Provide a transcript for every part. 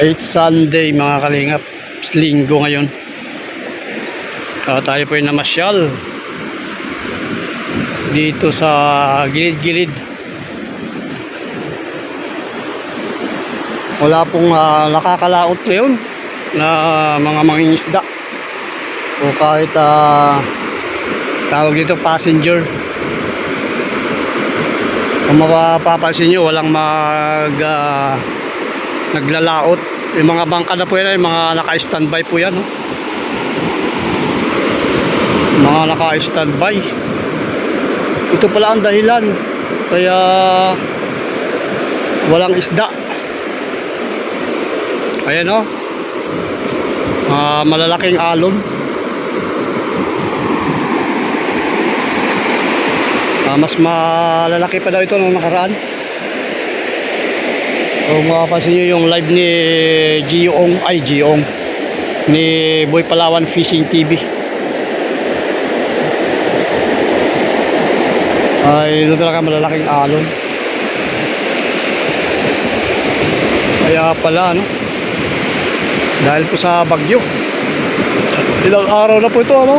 It's Sunday mga kalingap. Linggo ngayon. Ah, tayo po ay namasyal. Dito sa gilid-gilid. Wala pong ah, nakakalaot ngayon na mga mangingisda. O kahit ah, tawag dito passenger. Kung mapapansin nyo, walang mag ah, naglalaot. Yung mga bangka na po yan, yung mga naka-standby po yan. No? Mga naka-standby. Ito pala ang dahilan. Kaya walang isda. Ayan o. Ah, malalaking alon. Ah, mas malalaki pa daw ito nung nakaraan. Kung mapapansin nyo yung live ni Giong, ay Giong, ni Boy Palawan Fishing TV. Ay, ito talaga malalaking alon. Kaya pala, ano? Dahil po sa bagyo. Ilang araw na po ito, ano?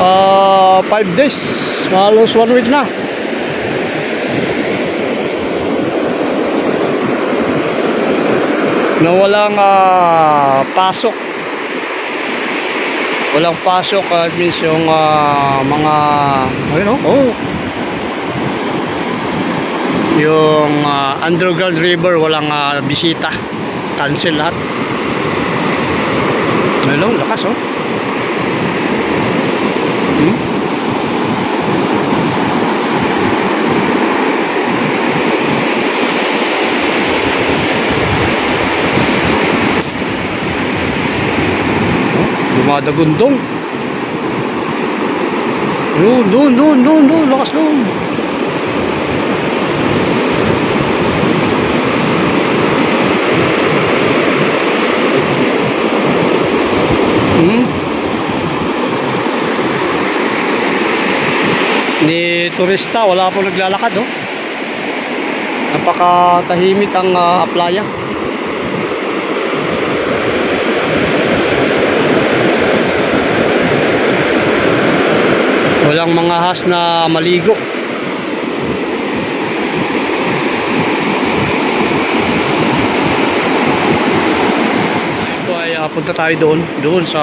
Ah, five days. Halos one week na. Na walang ah, pasok. Walang pasok at means yung ah, mga ayun oh, yung ah, underground river walang ah, bisita. Cancel lahat. Ayun oh, lakas oh. Hmm? Dumadagundong. Doon, doon, doon, doon, doon, lakas doon. Hmm? Ni turista, wala pong naglalakad, oh. Napakatahimik ang uh, playa. Walang mga has na maligo. Ito ah, punta tayo doon, doon sa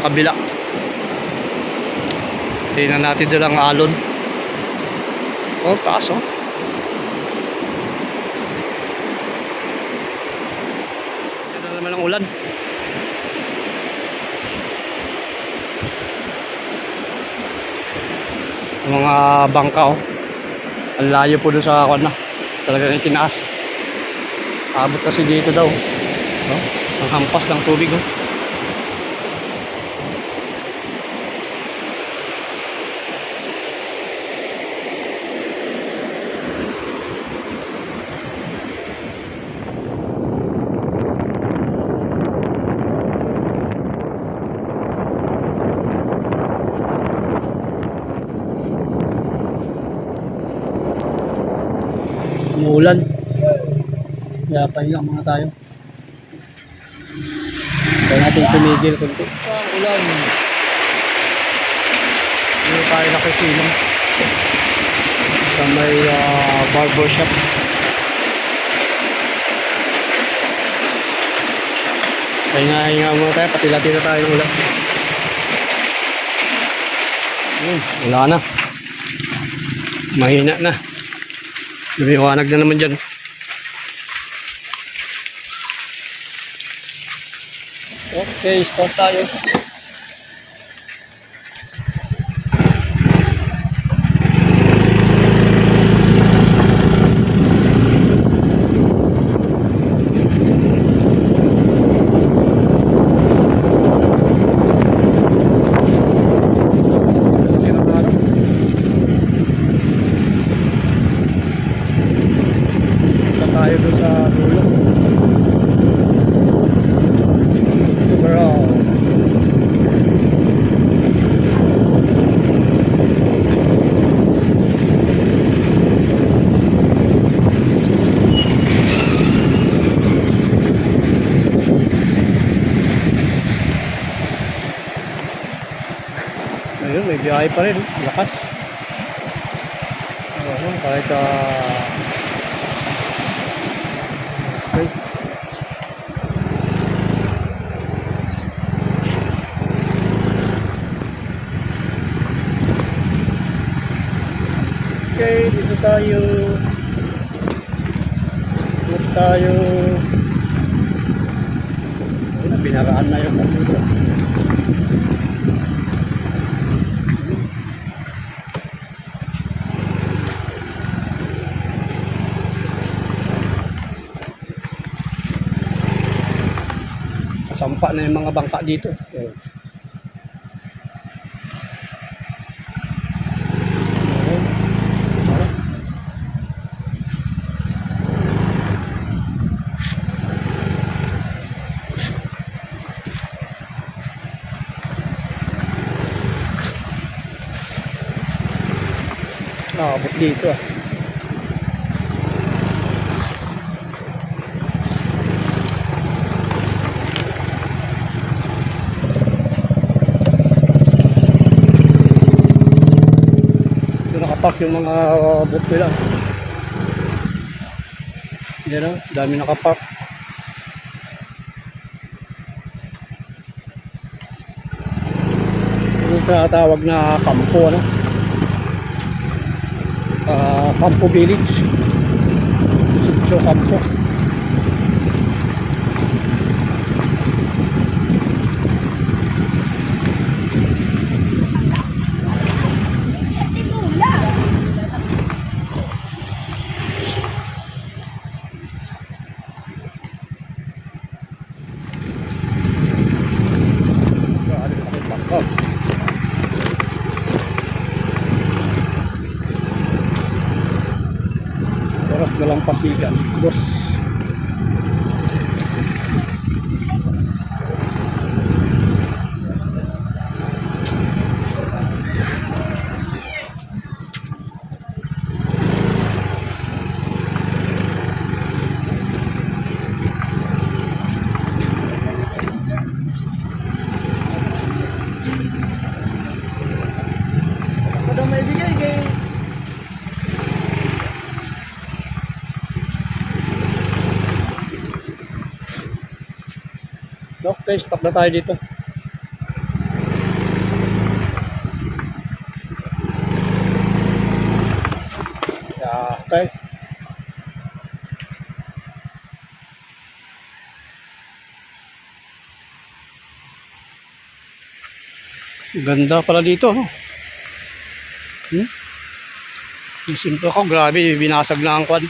kabila. Tingnan natin doon ang alon. Oh, taas oh. Na naman ang ulan. Mga bangka oh. Ang layo po doon sa kwan na. Talagang itinaas. Abot kasi dito daw. Oh, ang hampas ng tubig oh. Umuulan. Kaya pahinga muna tayo. Kaya natin tumigil kunti. Ang ulan. Hindi tayo nakikinom. Sa may ah, barber shop. Pahinga-hinga muna tayo. Pati-lati na tayo ng ulan. Hmm, wala na. Mahina na. Lumiwanag na naman dyan. Okay, start tayo. Punta tayo doon sa dulo. Super all. biyahe pa rin, lakas. Oo, kahit ah... okay. Okay, dito tayo. Dito tayo. Ayun, binaraan na yung dito. Kasampa na yung mga bangka dito. Nakabot dito ah. Doon nakapark yung mga boat nila. Yan o, dami nakapark. Yung tinatawag na kampo ano. Ah, Campo Village. Sitio Campo. Grabe, laki ng bangka. Oras na Okay, stop na tayo dito. Okay. Ganda pala dito, no? Hmm? Simple ko, grabe, binasag na ang kwan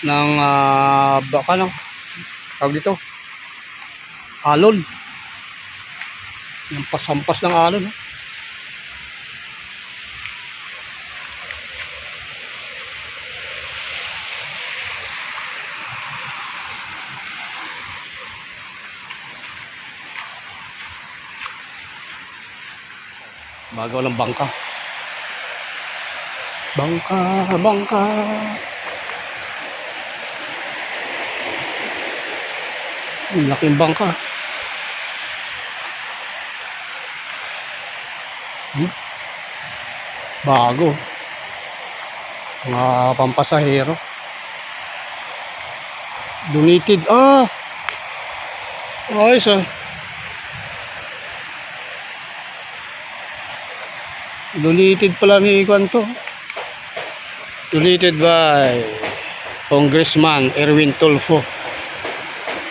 ng ah, baka no? Tawag dito, alon. Yung pasampas ng alon. No? Bago walang bangka. Bangka, bangka. Ang laking bangka. Hmm? Bago. Mga pampasahero. Donated. Ah! Ayos ah. Donated pala ni Kwanto. Donated by Congressman Erwin Tulfo.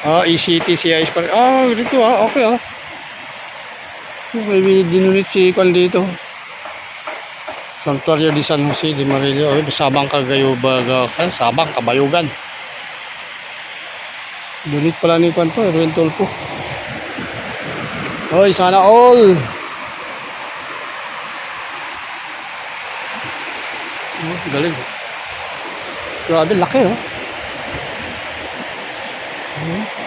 Ah, ECT CIS. Ah, dito ah. Okay ah. May dinunit si Kwan dito. Santuario di San Jose de Marillo. Ay, Sabang Cagayubaga. Ay, Sabang Kabayugan. Donate pala ni Kwan to. Erwin Tulfo. Hoy, sana all. Oh, galing. Grabe, laki oh. Hmm.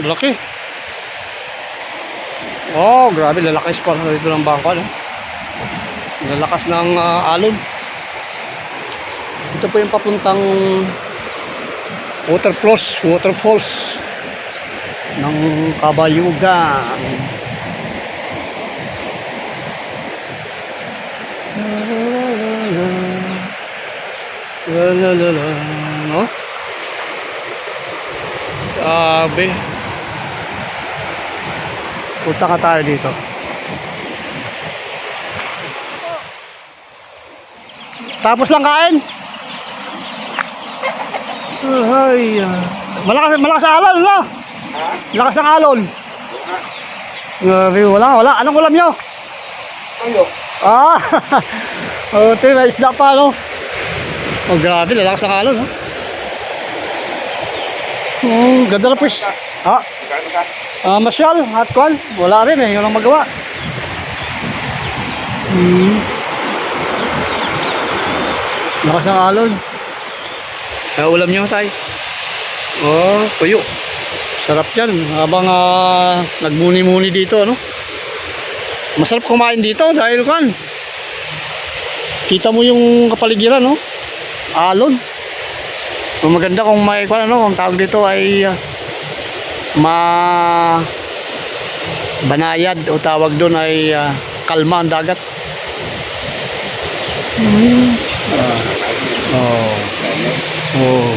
Laki. Oh, grabe, lalakas pa dito ng bangka, no? Lalakas ng ah, alon. Ito po yung papuntang water falls, waterfalls. ng kabayugan. La la la la, no? Sabi. Punta ka tayo dito. Tapos lang kain. Ay, ah. malakas malakas ang alon, no? Lakas ng alon. Grabe, wala, wala. Anong ulam nyo? Tuyo. Ah, oh, ito may isda pa, no? Oh, grabe, lalakas ng alon, no? Oh, ganda na pues. Ah, Ka? ah masyal, at kwan. Wala rin eh, yun ang magawa. Hmm. Lakas ng alon. Ah, ulam nyo, tay. Oh, tuyo. Sarap yan. Habang ah, nagmuni-muni dito, ano? Masarap kumain dito dahil kan. Kita mo yung kapaligiran, no? Alon. Maganda kung may kwan, ano, ang tawag dito ay ah, ma banayad o tawag doon ay ah, kalma ang dagat. Ah. Oh. Oh.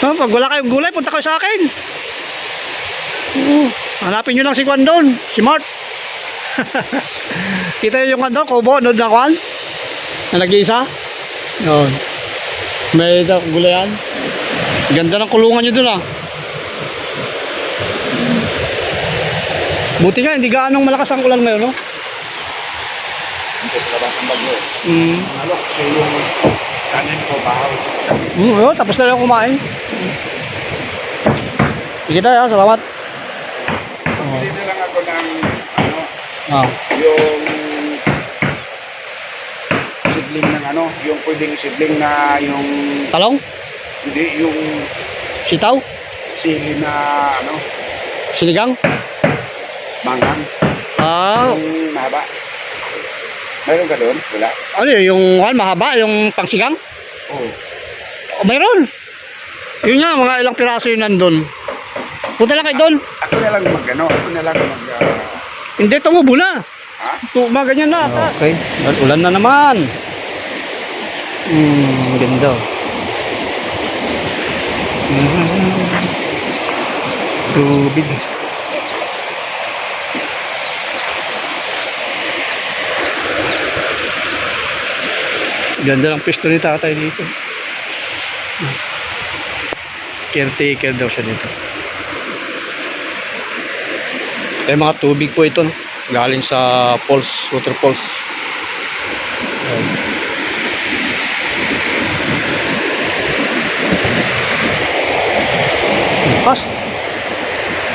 Ah, pag wala kayong gulay, punta kayo sa akin. Oo. Hanapin nyo lang si Kwan doon, si Mart. Kita nyo yung Kwan doon, kubo, doon na Kwan. Na nag-iisa. Yun. May gulayan. Ganda ng kulungan nyo doon ah. Buti nga, hindi gaanong malakas ang ulan ngayon, no? Ito labas ng bagyo. Mm. Ano? Kasi yung kanin ko, bahaw. Mm, oh, tapos na lang kumain. Sige tayo, salamat. Bili na lang ako ng, ano, Ah. yung sibling ng ano, yung pwedeng sibling na yung, Talong? hindi, yung Sitaw? sili na, ano, Sinigang? Mangang, Ah, yung mahaba. Mayroon ka doon? Wala? ano yun, yung ano, mahaba, yung pangsigang? Oo. Oh, mayroon. Yun nga, mga ilang piraso yun nandun. Punta lang kayo doon. Ako na lang mag, ano, ako na lang mag, ah, Hindi, tumubo na. ha? Tuma, ganyan na. Okay, ulan na naman. Hmm, ganda. Hmm. Ganda ng pisto ni tatay dito. Caretaker daw siya dito. Ito yung mga tubig po ito. No? Galing sa falls, water falls. Ayan. Lakas.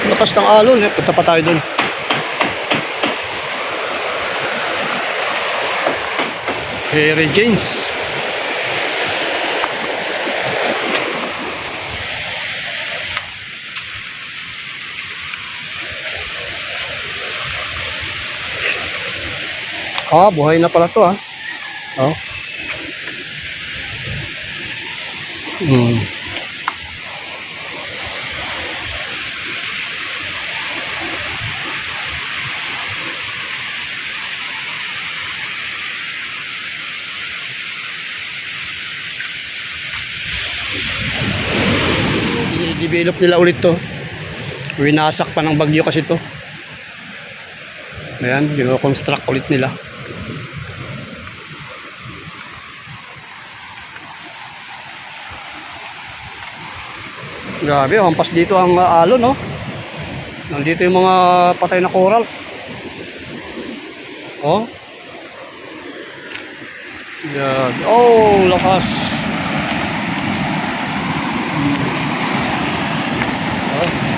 Lakas ng alon. Eh. Punta pa tayo dun. Harry James. Ah, buhay na pala to ah. Oh. Hmm. I-develop nila ulit to. Winasak pa ng bagyo kasi to. Ayan, gino-construct ulit nila. Grabe, hampas dito ang uh, alon, no? Nandito yung mga patay na corals. Oh. Yan. Oh, lakas. Hmm. Oh.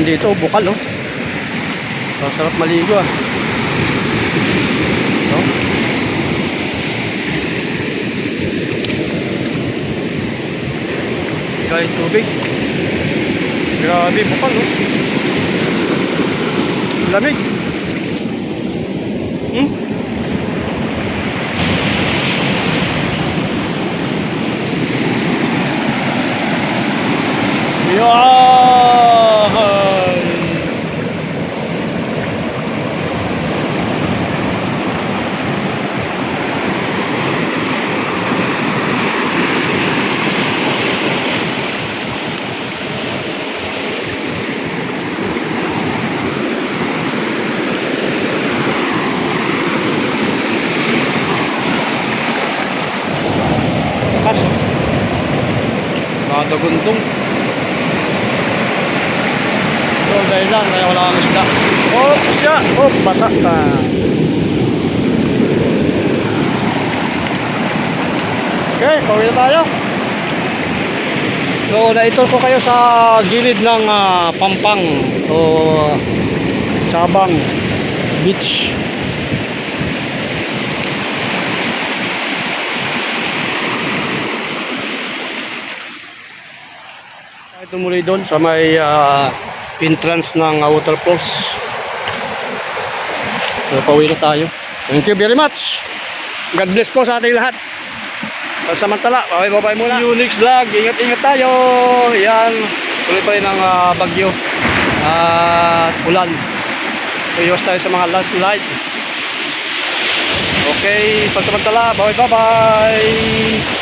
Ikon dito, bukal oh. Ang sarap maligo ah. Oh. Galing tubig. Grabe, bukal, oh. Lamig. Hmm? Yahay! Nadaguntong. So, dahil lang, kaya wala kang isda. Oh, siya! Oh, basa. Okay, pauwi na tayo. So, naitol ko kayo sa gilid ng ah, Pampang o Sabang Beach. Tayo tumuloy doon sa may ah, entrance ng uh, waterfalls. So, pauwi na tayo. Thank you very much. God bless po sa ating lahat. Samantala, bye-bye muna. See you next vlog. Ingat-ingat tayo. Yan. Tuloy pa rin ang ah, bagyo. At ulan. So, iwas tayo sa mga landslide. Okay, pansamantala. Bye-bye.